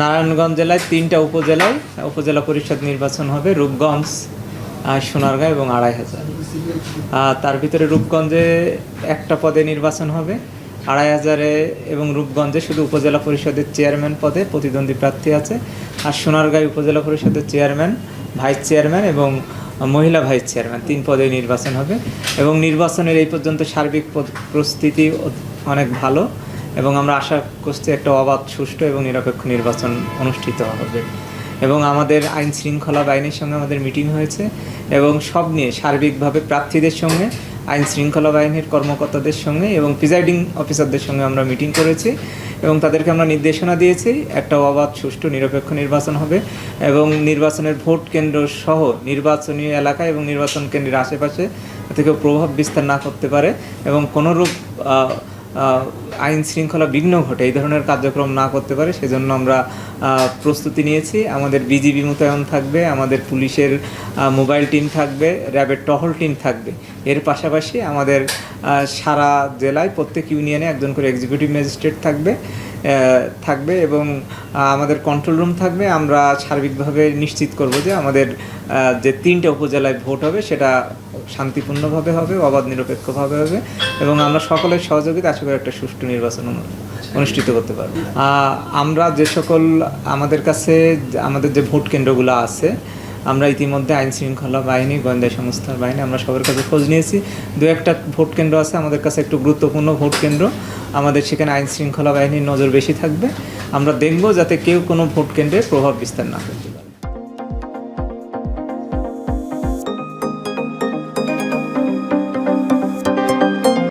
নারায়ণগঞ্জ জেলায় তিনটা উপজেলায় উপজেলা পরিষদ নির্বাচন হবে, রূপগঞ্জ সোনারগাঁ এবং আড়াই হাজার। তার ভিতরে রূপগঞ্জে একটা পদে নির্বাচন হবে, আড়াই হাজারে এবং রূপগঞ্জে শুধু উপজেলা পরিষদের চেয়ারম্যান পদে প্রতিদ্বন্দ্বী প্রার্থী আছে। আর সোনারগাঁও উপজেলা পরিষদের চেয়ারম্যান, ভাইস চেয়ারম্যান এবং মহিলা ভাইস চেয়ারম্যান তিন পদে নির্বাচন হবে। এবং নির্বাচনের এই পর্যন্ত সার্বিক প্রস্তুতি অনেক ভালো। এবং আমরা আশা করছি একটা অবাধ, সুষ্ঠু এবং নিরপেক্ষ নির্বাচন অনুষ্ঠিত হবে। এবং আমাদের আইন শৃঙ্খলা বাহিনীর সঙ্গে আমাদের মিটিং হয়েছে এবং সব নিয়ে সার্বিকভাবে প্রার্থীদের সঙ্গে, আইন শৃঙ্খলা বাহিনীর কর্মকর্তাদের সঙ্গে এবং প্রিজাইডিং অফিসারদের সঙ্গে আমরা মিটিং করেছি এবং তাদেরকে আমরা নির্দেশনা দিয়েছি, একটা অবাধ, সুষ্ঠু, নিরপেক্ষ নির্বাচন হবে এবং নির্বাচনের ভোট কেন্দ্র সহ নির্বাচনী এলাকা এবং নির্বাচন কেন্দ্রের আশেপাশে থেকে প্রভাব বিস্তার না করতে পারে এবং কোনোরূপ আইন শৃঙ্খলা বিঘ্ন ঘটে, এই ধরনের কার্যক্রম না করতে পারে, সেজন্য আমরা প্রস্তুতি নিয়েছি। আমাদের বিজিবি মোতায়েন থাকবে, আমাদের পুলিশের মোবাইল টিম থাকবে, র্যাবের টহল টিম থাকবে। এর পাশাপাশি আমাদের সারা জেলায় প্রত্যেক ইউনিয়নে একজন করে এক্সিকিউটিভ ম্যাজিস্ট্রেট থাকবে থাকবে এবং আমাদের কন্ট্রোল রুম থাকবে। আমরা সার্বিকভাবে নিশ্চিত করব যে আমাদের যে তিনটে উপজেলায় ভোট হবে, সেটা শান্তিপূর্ণভাবে হবে, অবাধ নিরপেক্ষভাবে হবে এবং আমরা সকলের সহযোগিতা, আশা করি একটা সুষ্ঠু নির্বাচন অনুষ্ঠিত করতে পারব। আমরা যে সকল আমাদের কাছে আমাদের যে ভোট কেন্দ্রগুলো আছে, আমরা ইতিমধ্যে আইন শৃঙ্খলা বাহিনী, গোয়েন্দা সংস্থার বাহিনী, আমরা সবার কাছে খোঁজ নিয়েছি। দু একটা ভোট কেন্দ্র আছে, আমাদের কাছে একটু গুরুত্বপূর্ণ ভোট কেন্দ্র। আমাদের সেখানে আইন শৃঙ্খলা বাহিনীর নজর বেশি থাকবে। আমরা দেখব যাতে কেউ কোনো ভোট কেন্দ্রে প্রভাব বিস্তার না করে